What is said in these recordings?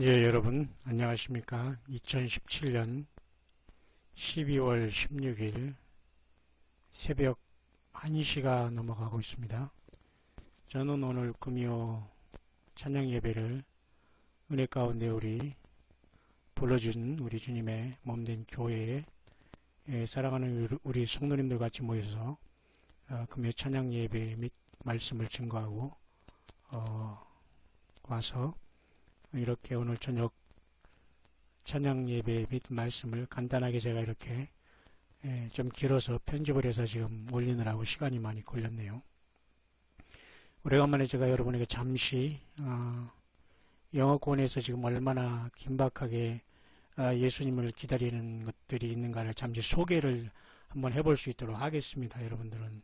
예, 여러분, 안녕하십니까. 2017년 12월 16일 새벽 1시가 넘어가고 있습니다. 저는 오늘 금요 찬양 예배를 은혜 가운데 우리 불러준 우리 주님의 몸된 교회에 예, 사랑하는 우리 성도님들 같이 모여서 어, 금요 찬양 예배 및 말씀을 증거하고 어, 와서 이렇게 오늘 저녁 찬양 예배 및 말씀을 간단하게 제가 이렇게 예, 좀 길어서 편집을 해서 지금 올리느라고 시간이 많이 걸렸네요. 오래간만에 제가 여러분에게 잠시 어, 영어권에서 지금 얼마나 긴박하게 아, 예수님을 기다리는 것들이 있는가를 잠시 소개를 한번 해볼 수 있도록 하겠습니다. 여러분들은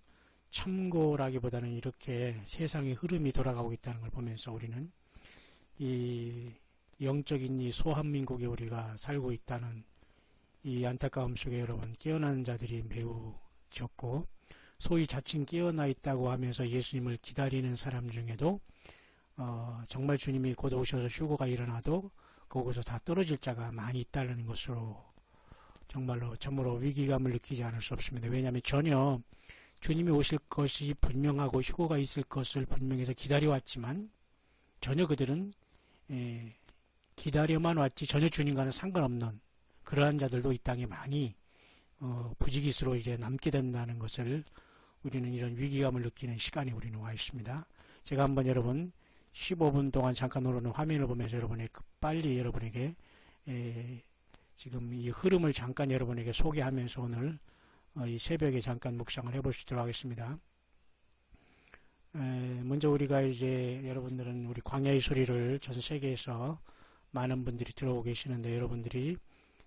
참고라기보다는 이렇게 세상의 흐름이 돌아가고 있다는 걸 보면서 우리는 이 영적인 이 소한민국에 우리가 살고 있다는 이 안타까움 속에 여러분 깨어난 자들이 매우 적고 소위 자칭 깨어나 있다고 하면서 예수님을 기다리는 사람 중에도 어, 정말 주님이 곧 오셔서 휴고가 일어나도 거기서 다 떨어질 자가 많이 있다는 것으로 정말로 참으로 위기감을 느끼지 않을 수 없습니다. 왜냐하면 전혀 주님이 오실 것이 분명하고 휴고가 있을 것을 분명해서 기다려왔지만 전혀 그들은 예, 기다려만 왔지 전혀 주님과는 상관없는 그러한 자들도 이 땅에 많이 어, 부지기수로 이제 남게 된다는 것을 우리는 이런 위기감을 느끼는 시간에 우리는 와 있습니다. 제가 한번 여러분 15분 동안 잠깐 오르는 화면을 보면서 여러분의 빨리 여러분에게 에, 지금 이 흐름을 잠깐 여러분에게 소개하면서 오늘 어, 이 새벽에 잠깐 묵상을 해볼 수 있도록 하겠습니다. 에, 먼저 우리가 이제 여러분들은 우리 광야의 소리를 전 세계에서 많은 분들이 들어오고 계시는데 여러분들이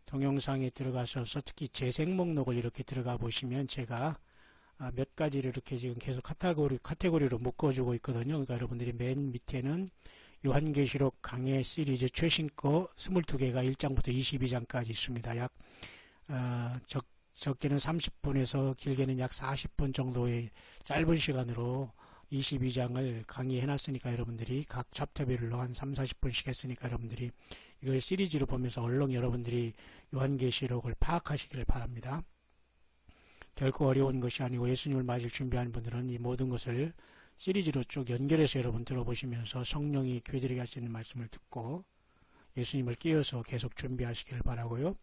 동영상에 들어가셔서 특히 재생 목록을 이렇게 들어가 보시면 제가 아, 몇 가지를 이렇게 지금 계속 카테고리, 카테고리로 묶어주고 있거든요. 그러니까 여러분들이 맨 밑에는 요한계시록 강해 시리즈 최신 거 22개가 1장부터 22장까지 있습니다. 약, 어, 적, 적게는 30분에서 길게는 약 40분 정도의 짧은 시간으로 22장을 강의해 놨으니까 여러분들이 각 챕터별로 한 3, 40분씩 했으니까 여러분들이 이걸 시리즈로 보면서 얼른 여러분들이 요한계시록을 파악하시기를 바랍니다. 결코 어려운 것이 아니고 예수님을 맞을 준비하는 분들은 이 모든 것을 시리즈로 쭉 연결해서 여러분 들어보시면서 성령이 교회들에게 하시는 말씀을 듣고 예수님을 끼어서 계속 준비하시기를 바라고요.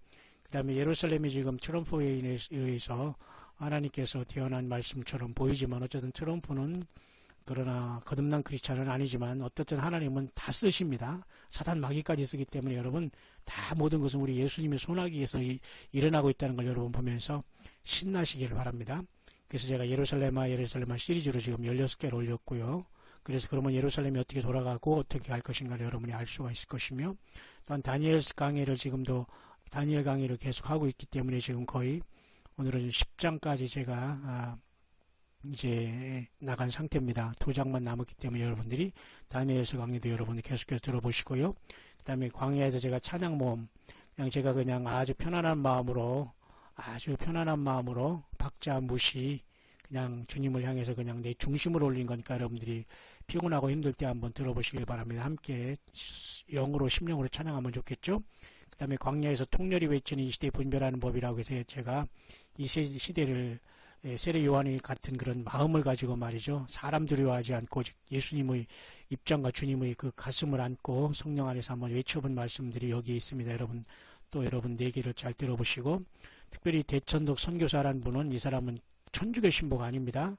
그 다음에 예루살렘이 지금 트럼프에 의해서 하나님께서 태어난 말씀처럼 보이지만 어쨌든 트럼프는 그러나 거듭난 크리스찬은 아니지만 어떻든 하나님은 다 쓰십니다. 사탄 마귀까지 쓰기 때문에 여러분 다 모든 것은 우리 예수님의 손아귀에서 이, 일어나고 있다는 걸 여러분 보면서 신나시기를 바랍니다. 그래서 제가 예루살렘아 예루살렘아 시리즈로 지금 16개를 올렸고요. 그래서 그러면 예루살렘이 어떻게 돌아가고 어떻게 갈 것인가를 여러분이 알 수가 있을 것이며 또한 다니엘 강의를 지금도 다니엘 강의를 계속하고 있기 때문에 지금 거의 오늘은 10장까지 제가 아, 이제 나간 상태입니다. 두 장만 남았기 때문에 여러분들이 다니엘서 강의도 여러분이 계속해서 들어보시고요. 그 다음에 광야에서 제가 찬양 모험 그냥 제가 그냥 아주 편안한 마음으로 아주 편안한 마음으로 박자 무시 그냥 주님을 향해서 그냥 내 중심을 올린 거니까 여러분들이 피곤하고 힘들 때 한번 들어보시길 바랍니다. 함께 영으로 심령으로 찬양하면 좋겠죠. 그 다음에 광야에서 통렬히 외치는 이 시대 분별하는 법이라고 해서 제가 이 시대를 예, 세례 요한이 같은 그런 마음을 가지고 말이죠. 사람 두려워하지 않고 예수님의 입장과 주님의 그 가슴을 안고 성령 안에서 한번 외쳐본 말씀들이 여기에 있습니다. 여러분 또 여러분 내기를 잘 들어보시고 특별히 대천독 선교사라는 분은 이 사람은 천주교 신부가 아닙니다.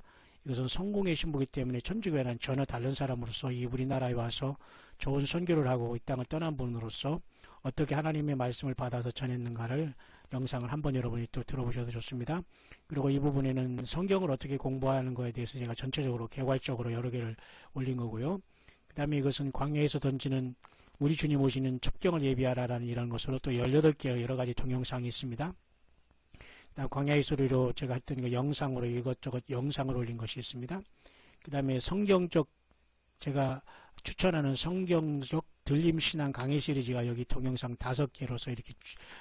이것은 성공의 신부이기 때문에 천주교와는 전혀 다른 사람으로서 이 우리나라에 와서 좋은 선교를 하고 이 땅을 떠난 분으로서 어떻게 하나님의 말씀을 받아서 전했는가를 영상을 한번 여러분이 또 들어보셔도 좋습니다. 그리고 이 부분에는 성경을 어떻게 공부하는 것에 대해서 제가 전체적으로 개괄적으로 여러 개를 올린 거고요. 그 다음에 이것은 광야에서 던지는 우리 주님 오시는 첩경을 예비하라라는 이런 것으로 또 18개의 여러 가지 동영상이 있습니다. 광야의 소리로 제가 했던 그 영상으로 이것저것 영상을 올린 것이 있습니다. 그 다음에 성경적 제가 추천하는 성경적 들림신앙 강의 시리즈가 여기 동영상 다섯 개로서 이렇게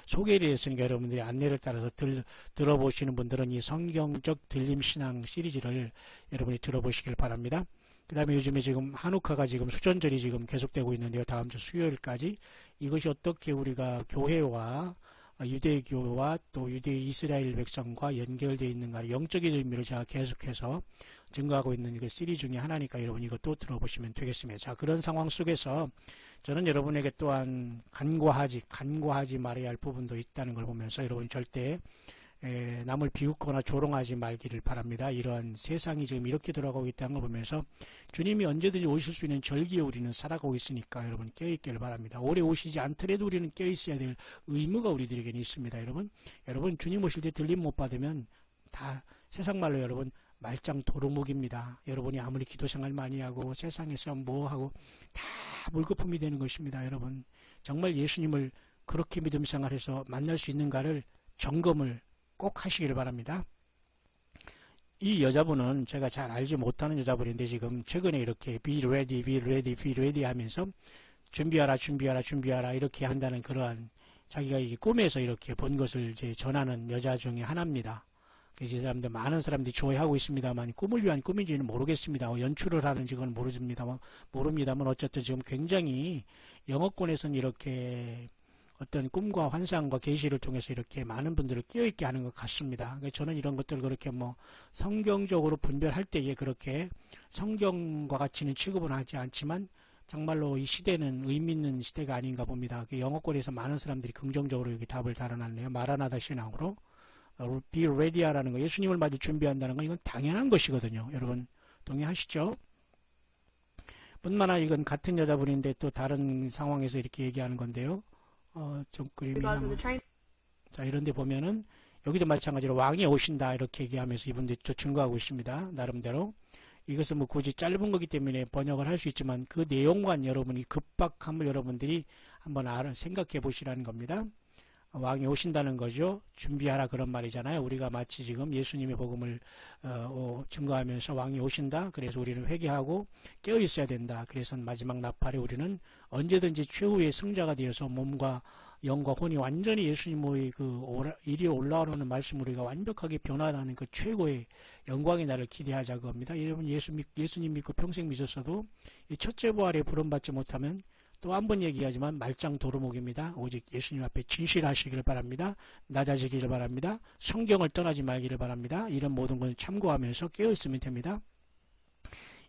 소개를 했으니까 여러분들이 안내를 따라서 들, 들어보시는 분들은 이 성경적 들림신앙 시리즈를 여러분이 들어보시길 바랍니다. 그 다음에 요즘에 지금 한우카가 지금 수전절이 지금 계속되고 있는데요. 다음 주 수요일까지 이것이 어떻게 우리가 교회와 유대교와 또 유대 이스라엘 백성과 연결되어 있는가 영적인 의미로 제가 계속해서 증거하고 있는 그 시리즈 중에 하나니까 여러분 이것도 들어보시면 되겠습니다. 자 그런 상황 속에서 저는 여러분에게 또한 간과하지 간과하지 말아야 할 부분도 있다는 걸 보면서 여러분 절대 에, 남을 비웃거나 조롱하지 말기를 바랍니다. 이러한 세상이 지금 이렇게 돌아가고 있다는 걸 보면서 주님이 언제든지 오실 수 있는 절기에 우리는 살아가고 있으니까 여러분 깨어있기를 바랍니다. 오래 오시지 않더라도 우리는 깨어있어야 될 의무가 우리들에게는 있습니다. 여러분 여러분 주님 오실 때 들림 못 받으면 다 세상 말로 여러분 말짱 도루묵입니다. 여러분이 아무리 기도 생활 많이 하고 세상에서 뭐 하고 다 물거품이 되는 것입니다. 여러분 정말 예수님을 그렇게 믿음 생활해서 만날 수 있는가를 점검을 꼭 하시기를 바랍니다. 이 여자분은 제가 잘 알지 못하는 여자분인데 지금 최근에 이렇게 be ready, be ready, be ready 하면서 준비하라, 준비하라, 준비하라 이렇게 한다는 그러한 자기가 이 꿈에서 이렇게 본 것을 이제 전하는 여자 중에 하나입니다. 그래서 이 사람들 많은 사람들이 좋아하고 있습니다만 꿈을 위한 꿈인지는 모르겠습니다. 어, 연출을 하는지 그건 모르집니다만 모릅니다만 어쨌든 지금 굉장히 영어권에서는 이렇게 어떤 꿈과 환상과 계시를 통해서 이렇게 많은 분들을 끼어있게 하는 것 같습니다. 저는 이런 것들을 그렇게 뭐 성경적으로 분별할 때에 그렇게 성경과 같이는 취급은 하지 않지만 정말로 이 시대는 의미 있는 시대가 아닌가 봅니다. 영어권에서 많은 사람들이 긍정적으로 여기 답을 달아놨네요. 마라나다 신앙으로. be ready라는 거, 예수님을 맞을 준비한다는 건 이건 당연한 것이거든요. 여러분 동의하시죠? 뿐만 아니라 이건 같은 여자분인데 또 다른 상황에서 이렇게 얘기하는 건데요. 어, 좀 그림이 자 이런데 보면은 여기도 마찬가지로 왕이 오신다 이렇게 얘기하면서 이분들이 또 증거하고 있습니다. 나름대로 이것은 뭐 굳이 짧은 거기 때문에 번역을 할 수 있지만 그 내용만 여러분이 급박함을 여러분들이 한번 알아 생각해 보시라는 겁니다. 왕이 오신다는 거죠. 준비하라 그런 말이잖아요. 우리가 마치 지금 예수님의 복음을 어, 어, 증거하면서 왕이 오신다. 그래서 우리는 회개하고 깨어 있어야 된다. 그래서 마지막 나팔에 우리는 언제든지 최후의 승자가 되어서 몸과 영과 혼이 완전히 예수님의 그 이리 올라오는 말씀 우리가 완벽하게 변화하는 그 최고의 영광의 날을 기대하자 그겁니다. 여러분 예수 믿, 예수님 믿고 평생 믿었어도 이 첫째 부활에 부름받지 못하면 또 한 번 얘기하지만 말짱 도루묵입니다. 오직 예수님 앞에 진실하시기를 바랍니다. 낮아지기를 바랍니다. 성경을 떠나지 말기를 바랍니다. 이런 모든 걸 참고하면서 깨어있으면 됩니다.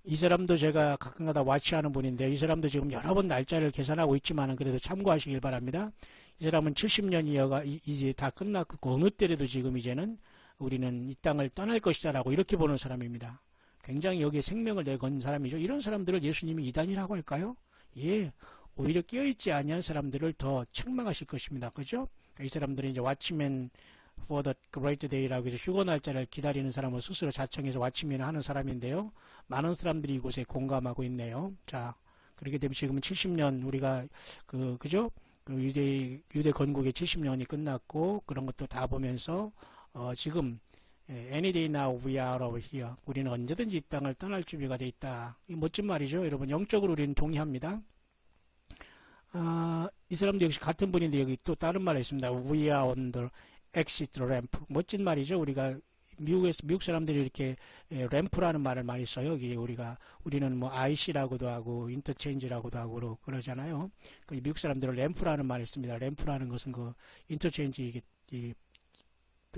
이 사람도 제가 가끔가다 와치하는 분인데 이 사람도 지금 여러 번 날짜를 계산하고 있지만 그래도 참고하시길 바랍니다. 이 사람은 70년이어가 이제 다 끝났고 어느 때라도 지금 이제는 우리는 이 땅을 떠날 것이다 라고 이렇게 보는 사람입니다. 굉장히 여기에 생명을 내건 사람이죠. 이런 사람들을 예수님이 이단이라고 할까요? 예, 오히려 깨어있지 아니한 사람들을 더 책망하실 것입니다. 그죠? 이 사람들이 이제 왓치맨 for the great day라고 해서 휴거 날짜를 기다리는 사람을 스스로 자청해서 왓치맨을 하는 사람인데요. 많은 사람들이 이곳에 공감하고 있네요. 자, 그렇게 되면 지금은 70년 우리가 그 그죠? 그 유대 유대 건국의 70년이 끝났고 그런 것도 다 보면서 어, 지금 예, Any day now we are over here. 우리는 언제든지 이 땅을 떠날 준비가 돼 있다. 이 멋진 말이죠. 여러분 영적으로 우리는 동의합니다. 아, 이 사람도 역시 같은 분인데 여기 또 다른 말이 있습니다. We are on the exit ramp. 멋진 말이죠. 우리가 미국에서 미국 사람들이 이렇게 예, 램프라는 말을 많이 써요. 여기 우리가 우리는 뭐 IC라고도 하고 인터체인지라고도 하고 그러잖아요. 그 미국 사람들은 램프라는 말을 씁니다. 램프라는 것은 그 인터체인지 이게 이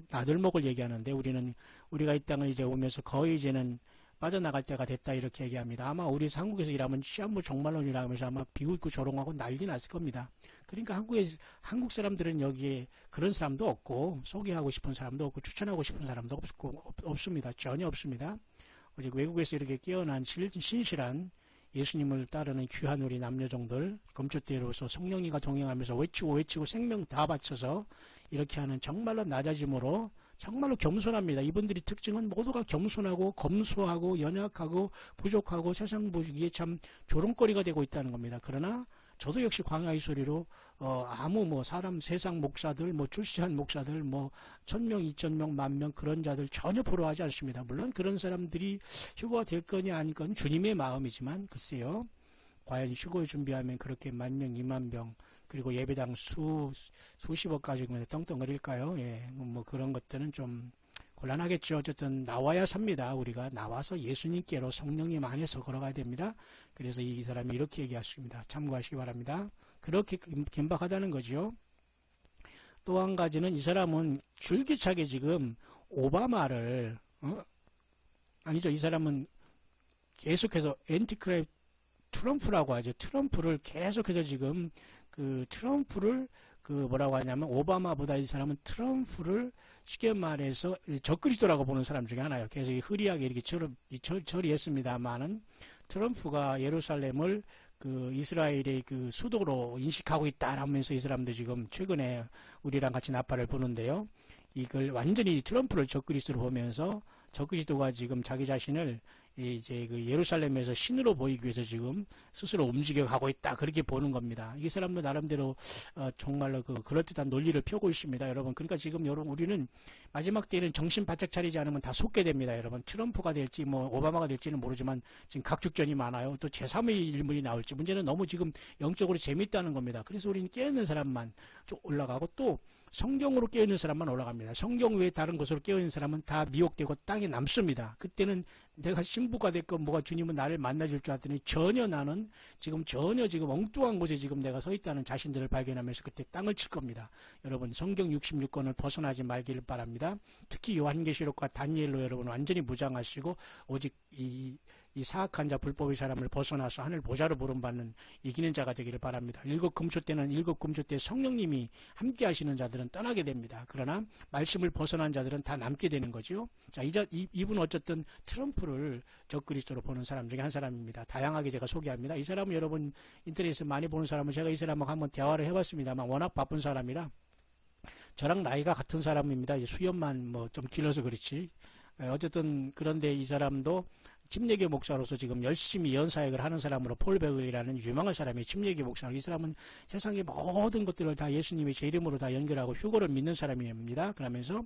나들목을 얘기하는데 우리는 우리가 이 땅을 이제 오면서 거의 이제는 빠져나갈 때가 됐다 이렇게 얘기합니다. 아마 우리 한국에서 일하면 시한부 정말론이라 하면서 아마 비웃고 조롱하고 난리 났을 겁니다. 그러니까 한국에 한국 사람들은 여기에 그런 사람도 없고 소개하고 싶은 사람도 없고 추천하고 싶은 사람도 없고 없 습니다. 전혀 없습니다. 오직 외국에서 이렇게 깨어난 신실한 예수님을 따르는 귀한 우리 남녀종들 검초대로서 성령이가 동행하면서 외치고 외치고 생명 다 바쳐서 이렇게 하는 정말로 낮아짐으로 정말로 겸손합니다. 이분들이 특징은 모두가 겸손하고 검소하고 연약하고 부족하고 세상 보기에 참 조롱거리가 되고 있다는 겁니다. 그러나 저도 역시 광야의 소리로 어 아무 뭐 사람 세상 목사들 뭐 출시한 목사들 뭐 천명 이천명 만 명 그런 자들 전혀 부러워하지 않습니다. 물론 그런 사람들이 휴거가 될 거냐 아닐 건 주님의 마음이지만 글쎄요. 과연 휴거를 준비하면 그렇게 만 명, 이만 명 그리고 예배당 수, 수십억 가지고 덩덩거릴까요? 예, 뭐 그런 것들은 좀 곤란하겠죠. 어쨌든 나와야 삽니다. 우리가 나와서 예수님께로 성령님 안에서 걸어가야 됩니다. 그래서 이 사람이 이렇게 얘기하십니다. 참고하시기 바랍니다. 그렇게 긴박하다는 거죠. 또한 가지는 이 사람은 줄기차게 지금 오바마를 어? 아니죠. 이 사람은 계속해서 엔티크랩 트럼프라고 하죠. 트럼프를 계속해서 지금 그 트럼프를 그 뭐라고 하냐면 오바마보다 이 사람은 트럼프를 쉽게 말해서 적그리스도라고 보는 사람 중에 하나예요. 계속 흐리하게 이렇게 처리, 했습니다만은 트럼프가 예루살렘을 그 이스라엘의 그 수도로 인식하고 있다라면서 이 사람도 지금 최근에 우리랑 같이 나팔을 부는데요. 이걸 완전히 트럼프를 적그리스도로 보면서 적그리스도가 지금 자기 자신을 이제 그 예루살렘에서 신으로 보이기 위해서 지금 스스로 움직여 가고 있다 그렇게 보는 겁니다. 이 사람도 나름대로 어 정말로 그 그럴듯한 논리를 펴고 있습니다, 여러분. 그러니까 지금 여러분 우리는 마지막 때는 정신 바짝 차리지 않으면 다 속게 됩니다, 여러분. 트럼프가 될지 뭐 오바마가 될지는 모르지만 지금 각축전이 많아요. 또 제3의 일물이 나올지 문제는 너무 지금 영적으로 재밌다는 겁니다. 그래서 우리는 깨어있는 사람만 좀 올라가고 또 성경으로 깨어있는 사람만 올라갑니다. 성경 외에 다른 것으로 깨어있는 사람은 다 미혹되고 땅에 남습니다. 그때는 내가 신부가 됐건 뭐가 주님은 나를 만나줄 줄 알았더니 전혀 나는 지금 전혀 지금 엉뚱한 곳에 지금 내가 서 있다는 자신들을 발견하면서 그때 땅을 칠 겁니다. 여러분 성경 66권을 벗어나지 말기를 바랍니다. 특히 요한계시록과 다니엘로 여러분 완전히 무장하시고 오직 이, 이 사악한 자 불법의 사람을 벗어나서 하늘 보좌로 부름받는 이기는 자가 되기를 바랍니다. 일곱 금초 때는 일곱 금초 때 성령님이 함께 하시는 자들은 떠나게 됩니다. 그러나 말씀을 벗어난 자들은 다 남게 되는 거죠. 자, 이자, 이, 이분 어쨌든 트럼프를 적그리스도로 보는 사람 중에 한 사람입니다. 다양하게 제가 소개합니다. 이 사람은 여러분 인터넷에서 많이 보는 사람은 제가 이 사람하고 한번 대화를 해봤습니다만 워낙 바쁜 사람이라 저랑 나이가 같은 사람입니다. 수염만 뭐 좀 길어서 그렇지. 어쨌든 그런데 이 사람도 침례교 목사로서 지금 열심히 연사역을 하는 사람으로 폴 베글이라는 유명한 사람이 침례교 목사. 이 사람은 세상의 모든 것들을 다 예수님의 제 이름으로 다 연결하고 휴거를 믿는 사람입니다. 그러면서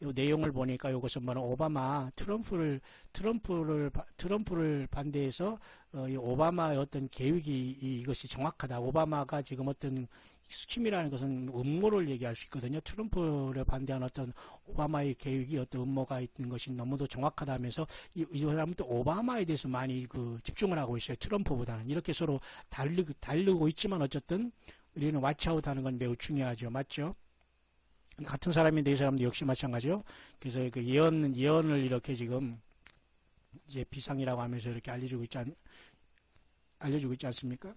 이 내용을 보니까 이것은 뭐 오바마 트럼프를 트럼프를 트럼프를 반대해서 어, 이 오바마의 어떤 계획이 이것이 정확하다. 오바마가 지금 어떤 스킴이라는 것은 음모를 얘기할 수 있거든요. 트럼프를 반대한 어떤 오바마의 계획이 어떤 음모가 있는 것이 너무도 정확하다면서 이, 이 사람은 또 오바마에 대해서 많이 그 집중을 하고 있어요. 트럼프보다는 이렇게 서로 달리고, 달리고 있지만 어쨌든 우리는 와치아웃 하는 건 매우 중요하죠. 맞죠? 같은 사람인데 이 사람도 역시 마찬가지요. 그래서 그 예언, 예언을 이렇게 지금 이제 비상이라고 하면서 이렇게 알려주고 있지 않, 알려주고 있지 않습니까?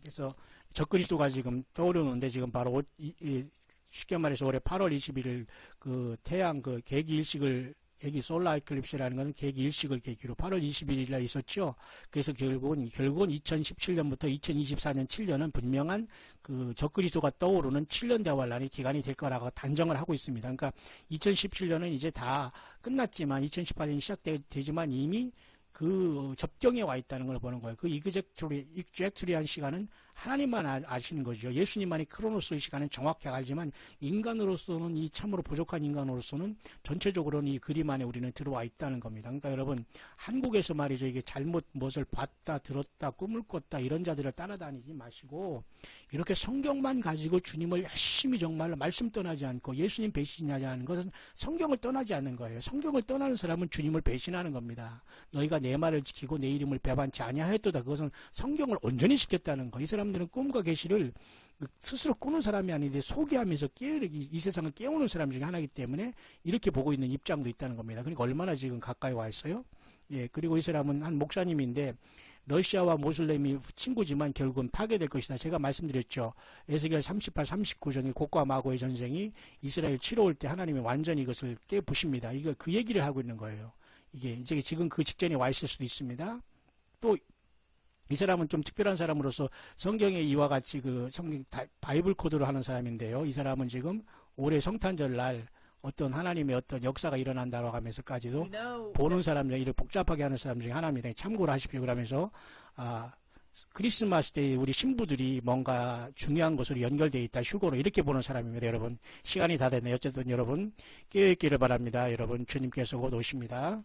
그래서 적그리스도가 지금 떠오르는데 지금 바로 이, 이, 쉽게 말해서 올해 8월 21일 그 태양 그 계기 일식을 여기 솔라 이클립스라는 것은 계기 일식을 계기로 8월 21일 날 있었죠. 그래서 결국은 결국은 2017년부터 2024년 7년은 분명한 그 적그리스도가 떠오르는 7년 대환란의 기간이 될 거라고 단정을 하고 있습니다. 그러니까 2017년은 이제 다 끝났지만 2018년이 시작되지만 이미 그 접경에 와 있다는 걸 보는 거예요. 그 이그젝트리, 이그젝트리한 시간은 하나님만 아시는 거죠. 예수님만이 크로노스의 시간은 정확히 알지만 인간으로서는 이 참으로 부족한 인간으로서는 전체적으로는 이 그림 안에 우리는 들어와 있다는 겁니다. 그러니까 여러분 한국에서 말이죠. 이게 잘못 무엇을 봤다 들었다 꿈을 꿨다 이런 자들을 따라다니지 마시고 이렇게 성경만 가지고 주님을 열심히 정말로 말씀 떠나지 않고 예수님 배신하지 않는 것은 성경을 떠나지 않는 거예요. 성경을 떠나는 사람은 주님을 배신하는 겁니다. 너희가 내 말을 지키고 내 이름을 배반치 아니하였도다. 그것은 성경을 온전히 지켰다는 거. 이 사람 사람들은 꿈과 계시를 스스로 꾸는 사람이 아닌데 소개하면서 깨, 이, 이 세상을 깨우는 사람 중에 하나이기 때문에 이렇게 보고 있는 입장도 있다는 겁니다. 그러니까 얼마나 지금 가까이 와 있어요? 예, 그리고 이 사람은 한 목사님인데 러시아와 모슬렘이 친구지만 결국은 파괴될 것이다. 제가 말씀드렸죠. 에스겔 38, 39 정의 곡과 마고의 전쟁이 이스라엘 치러올 때 하나님이 완전히 이것을 깨부십니다. 이거 그 얘기를 하고 있는 거예요. 이게 이제 지금 그 직전에 와 있을 수도 있습니다. 또 이 사람은 좀 특별한 사람으로서 성경에 이와 같이 그 성경 바이블 코드로 하는 사람인데요. 이 사람은 지금 올해 성탄절 날 어떤 하나님의 어떤 역사가 일어난다고 하면서까지도 보는 사람 중에 이를 복잡하게 하는 사람 중에 하나입니다. 참고를 하십시오. 그러면서 아 크리스마스 때 우리 신부들이 뭔가 중요한 것으로 연결되어 있다 휴고로 이렇게 보는 사람입니다. 여러분 시간이 다 됐네요. 어쨌든 여러분 깨어있기를 바랍니다. 여러분 주님께서 곧 오십니다.